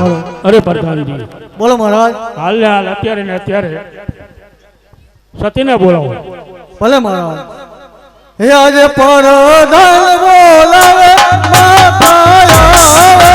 બોલો અરે પ્રધાનજી. બોલો મહારાજ. હાલ ને હાલ અત્યારે ને અત્યારે. સતીને બોલાવો. ભલે મહારાજ. હે આજે પરધાન બોલાવે માતા આવે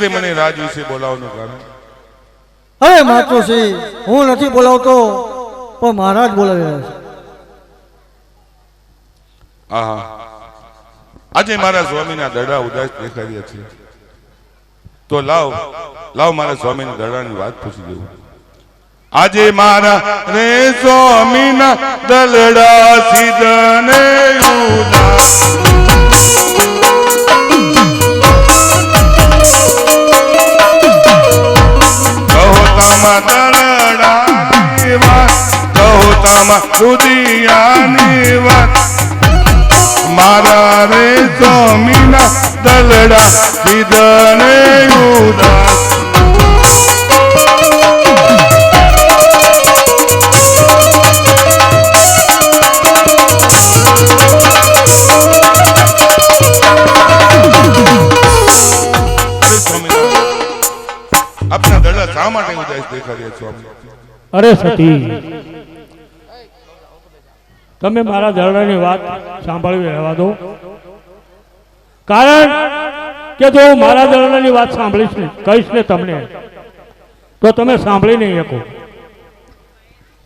અત્યારે મને રાજ વિશે બોલાવવાનું કારણ. હવે માતોશ્રી હું નથી બોલાવતો પણ મહારાજ બોલાવી રહ્યા છે. આહા. આજે મારા સ્વામીના દડા ઉદાસ દેખાઈ રહ્યા છે. તો લાવ લાવ મારા સ્વામીના દડાની વાત પૂછી દેવું આજે મારા રે સ્વામીના દલડા સીધને ઉદાસ. તામાં રુદિયાની વાત. મારા રે સ્વામીના દલડા સીધને ઉદાસ. શા માટે ઉદાસ દેખાડ્યા અરે સતી તમે મારા ધરણાની વાત સાંભળવી રહેવા દો. કારણ કે જો હું મારા ધરણાની વાત સાંભળીશ ને, કહીશ ને તમને, તો તમે સાંભળી નહીં શકો.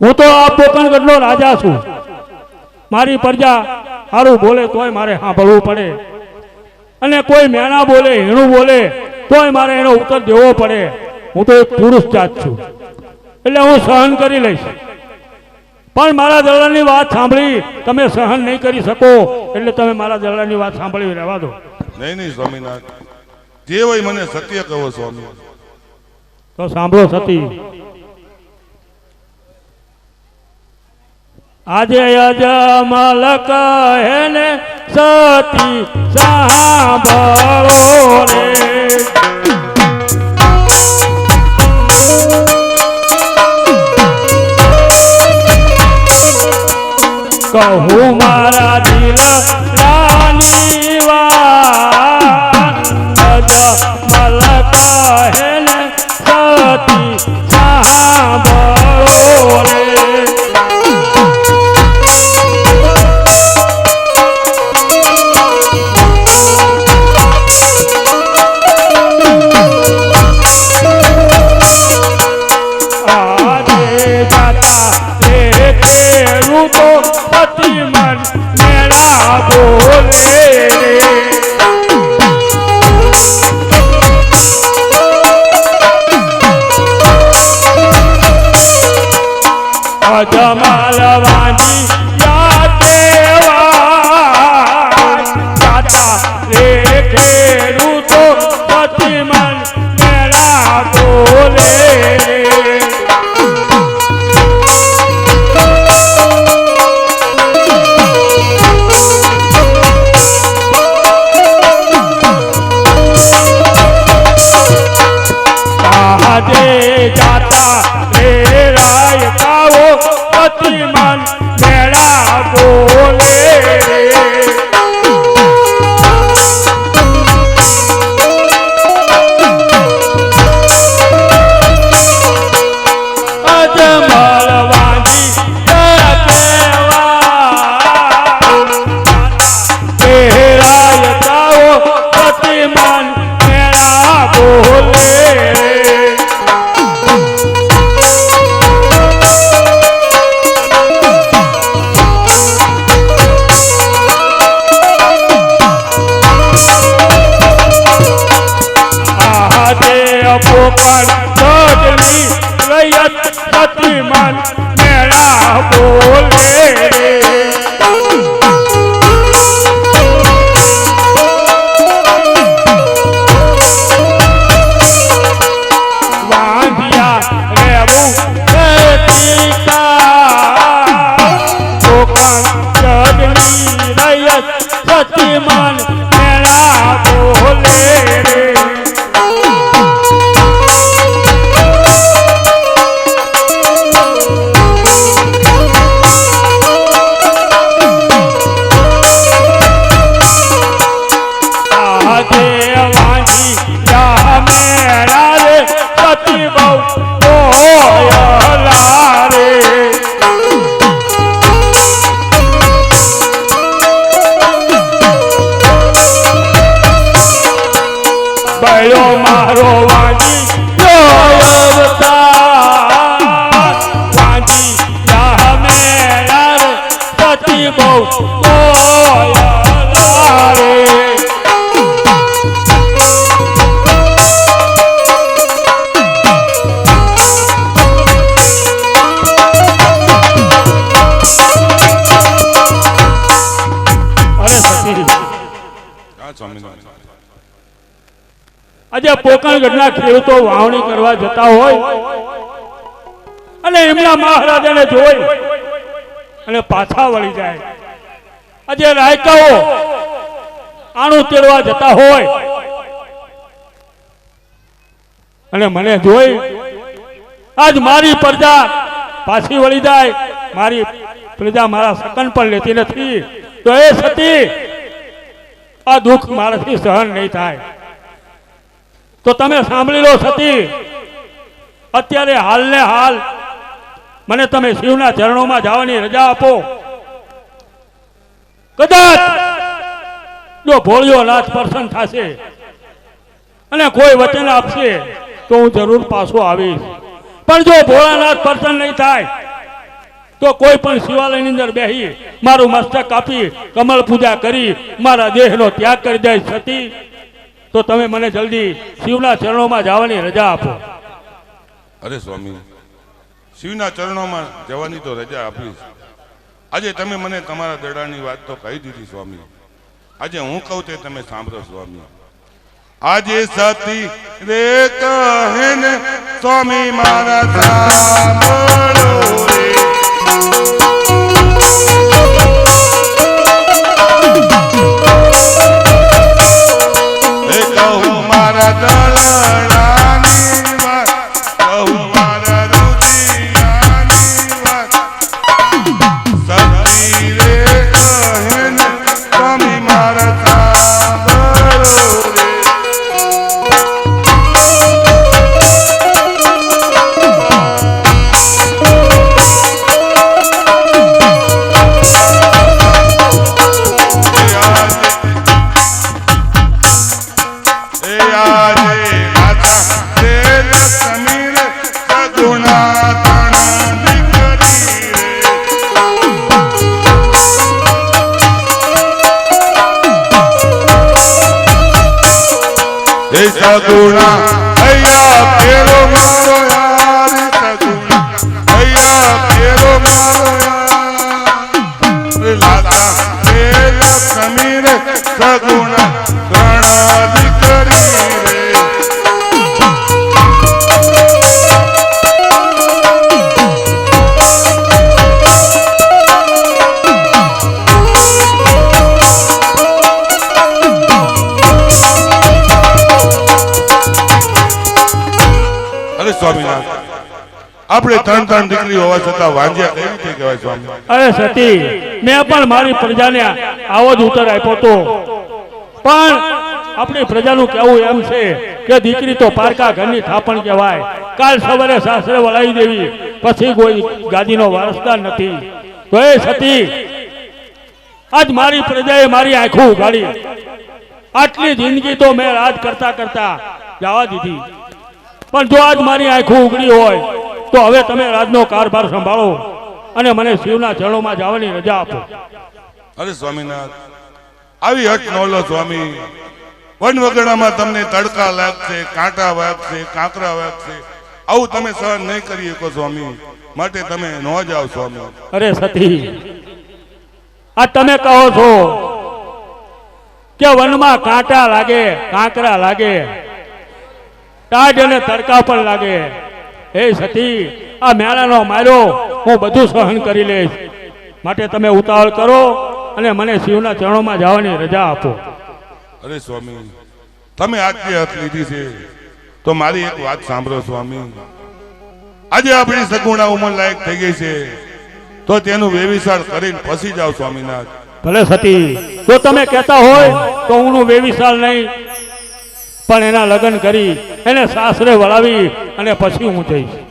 હું તો આ પોકણગઢનો રાજા છું. મારી પ્રજા સારું બોલે તોય મારે સાંભળવું પડે. અને કોઈ મેણા બોલે, હીણું બોલે, તોય મારે એનો ઉત્તર દેવો પડે. હું તો એક પુરુષ જાત છું. એટલે હું સહન કરી લઈશ. પણ મારા દરડાની વાત સાંભળી તમે સહન નહીં કરી શકો એટલે તમે મારા દરડાની વાત સાંભળી રહેવા દો. નહીં નહીં સ્વામીનાથ જે હોય મને સત્ય કહો સ્વામી. તો સાંભળો સતી. આજે અજમલ કહે ને સતી સાંભળો રે. કહું મારા દિલ પતિ મન મેળા બોલે અજમાલવાની યાદેવા રે ખેડૂ પતિ મન સતી મન મેળા બોલે રે વાંધિયા રેવું આજે પોકણગઢના ખેડૂતો વાવણી કરવા જતા હોય અને એમના મહારાજાને જોઈ અને પાછા વળી જાય. આજે રાયકાઓ આણું તેડવા જતા હોય. અને મને જોઈ આજ મારી પ્રજા પાછી વળી જાય. મારી પ્રજા મારા સકન પણ લેતી નથી. તો એ સતી, આ દુઃખ મારાથી સહન નહીં થાય. તો તમે સાંભળી લો સતી, અત્યારે હાલને હાલ મને તમે શિવના ચરણોમાં જવાની રજા આપો. કદાચ જો ભોળ્યો નાથ પર્સન થશે અને કોઈ વચન આપશે, તો હું જરૂર પાછો આવીશ. પણ જો ભોળાનાથ પર્સન નહીં થાય, તો કોઈ પણ શિવાલયની અંદર બેસી મારું મસ્તક કાપી કમળ પૂજા કરી, મારા દેહનો ત્યાગ કરી દે સતી તો તમે મને જલ્દી શિવના ચરણોમાં જવાની રજા આપો. અરે સ્વામી, શિવના ચરણોમાં જવાની તો રજા આપીશ આજે તમે મને તમારા દડાની વાત તો કહી દીધી સ્વામી આજે હું કહું તે તમે સાંભળો સ્વામી આજે સતી રે કહે સ્વામી મારા સાંભળો રે. હે સગુણા અહીંયા આપણે ત્રણ ત્રણ દીકરી હોવા છતાં વાંજ્યા. કેવી રીતે કહેવાય સ્વામી. અરે સતી મેં પણ મારી પ્રજાને આવો જ ઉત્તર આપ્યો તો. પણ આપણી પ્રજાનું કહેવું એમ છે કે દીકરી તો પારકા ઘરની થાપણ કહેવાય. કાલ સવારે સાસરે વળાવી દેવી. પછી કોઈ ગાદીનો વારસદાર નથી. તો એ સતી આજ મારી પ્રજાએ મારી આંખો ઉગાડી આટલી જિંદગી તો મેં રાજ કરતા કરતા જવા દીધી. પણ જો આજ મારી આંખો ઉગડી હોય તો હવે તમે રાજનો કારભાર સંભાળો અને મને શિવના ચરણોમાં જવાની રજા આપો. અરે સ્વામીનાથ આવી હટ ન લો સ્વામી. વન વગડામાં તમને તડકા લાગશે કાંટા વાગશે કાંકરા વાગશે. આવું તમે સહન નહીં કરી શકો સ્વામી. માટે તમે ન જાઓ સ્વામી. અરે સતી આ તમે કહો છો કે વનમાં કાંટા લાગે કાંકરા લાગે તાજ અને તડકા પણ લાગે. હે સતી આ મેળાનો માર્યો હું બધું સહન કરી લઈશ. માટે તમે ઉતાવળ કરો અને મને શિવના ચરણોમાં જવાની રજા આપો. અરે સ્વામી તમે આજની હાથ લીધી છે તો મારી એક વાત સાંભળો સ્વામી. આજે આપણી સગુણા ઉંમર લાયક થઈ ગઈ છે તો તેનું વેવિશાળ કરીને ફસી જાઓ સ્વામીનાથ. ભલે સતી જો તમે કહેતા હોય તો હું વેવિશાલ નહીં પણ એના લગ્ન કરી એને સાસરે વળાવી અને પછી હું જઈશ.